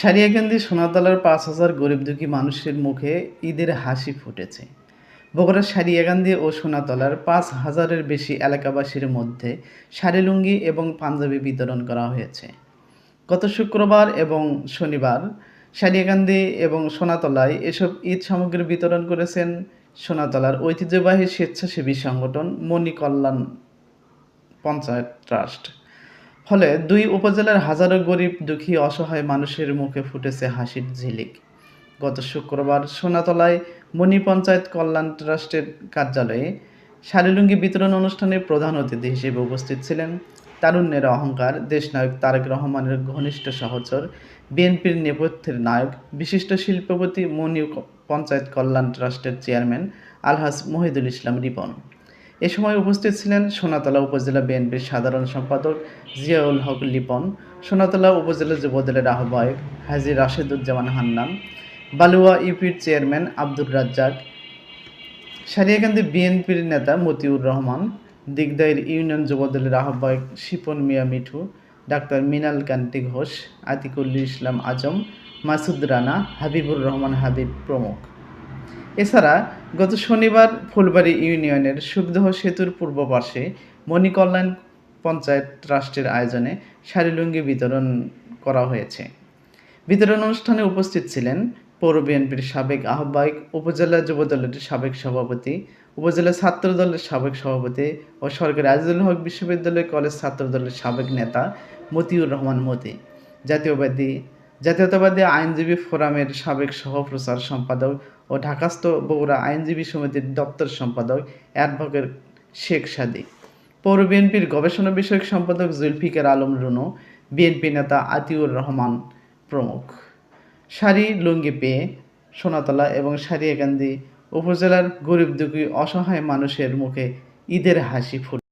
সারিয়াকান্দি সোনাতলার পাঁচ হাজার গরিব দুঃখী মানুষের মুখে ঈদের হাসি ফুটেছে। বগুড়ার সারিয়াকান্দি ও সোনাতলার পাঁচ হাজারের বেশি এলাকাবাসীর মধ্যে শাড়ি লুঙ্গি এবং পাঞ্জাবি বিতরণ করা হয়েছে। গত শুক্রবার এবং শনিবার সারিয়াকান্দি এবং সোনাতলায় এসব ঈদ সামগ্রী বিতরণ করেছেন সোনাতলার ঐতিহ্যবাহী স্বেচ্ছাসেবী সংগঠন মণি কল্যাণ পঞ্চায়েত ট্রাস্ট। ফলে দুই উপজেলার হাজারো গরিব, দুঃখী, অসহায় মানুষের মুখে ফুটেছে হাসির ঝিলিক। গত শুক্রবার সোনাতলায় মণি পঞ্চায়েত কল্যাণ ট্রাস্টের কার্যালয়ে শাড়িলুঙ্গি বিতরণ অনুষ্ঠানে প্রধান অতিথি হিসেবে উপস্থিত ছিলেন তারুণ্যের অহংকার, দেশনায়ক তারেক রহমানের ঘনিষ্ঠ সহচর, বিএনপির নেপথ্যের নায়ক, বিশিষ্ট শিল্পপতি মণি পঞ্চায়েত কল্যাণ ট্রাস্টের চেয়ারম্যান আলহাজ মহিদুল ইসলাম রিপন। এ সময় উপস্থিত ছিলেন সোনাতলা উপজেলা বিএনপির সাধারণ সম্পাদক জিয়াউল হক লিপন, সোনাতলা উপজেলা যুবদলের আহ্বায়ক হাজি রাশেদুজ্জামান হান্নান, বালুয়া ইউপির চেয়ারম্যান আব্দুর রাজ্জাক, সারিয়াকান্দি বিএনপির নেতা মতিউর রহমান, দিগদাইর ইউনিয়ন যুবদলের আহ্বায়ক শিপন মিয়া মিঠু, ডাক্তার মিনাল কান্তি ঘোষ, আতিকুল ইসলাম আজম, মাসুদ রানা, হাবিবুর রহমান হাবিব প্রমুখ। এছাড়া গত শনিবার ফুলবাড়ি ইউনিয়নের সুখদহ সেতুর পূর্ব পাশে মণিকল্যাণ পঞ্চায়েত ট্রাস্টের আয়োজনে শাড়িলুঙ্গি বিতরণ করা হয়েছে। বিতরণ অনুষ্ঠানে উপস্থিত ছিলেন পৌর বিএনপির সাবেক আহ্বায়ক, উপজেলা যুবদলের সাবেক সভাপতি, উপজেলা ছাত্র দলের সাবেক সভাপতি ও সরকারি আজিজুল হক বিশ্ববিদ্যালয় কলেজ ছাত্র দলের সাবেক নেতা মতিউর রহমান মতি জাতীয়বাদী জাতীয়তাবাদী আইনজীবী ফোরামের সাবেক সহপ্রচার সম্পাদক ও ঢাকাস্থ বগুড়া আইনজীবী সমিতির দপ্তর সম্পাদক অ্যাডভোকেট শেখ সাদি পৌর বিএনপির গবেষণা বিষয়ক সম্পাদক জুলফিকার আলম রুনু, বিএনপি নেতা আতিউর রহমান প্রমুখ। শাড়ি, লুঙ্গি পেয়ে সোনাতলা এবং সারিয়াকান্দি উপজেলার গরিব দুঃখী অসহায় মানুষের মুখে ঈদের হাসি ফুটে।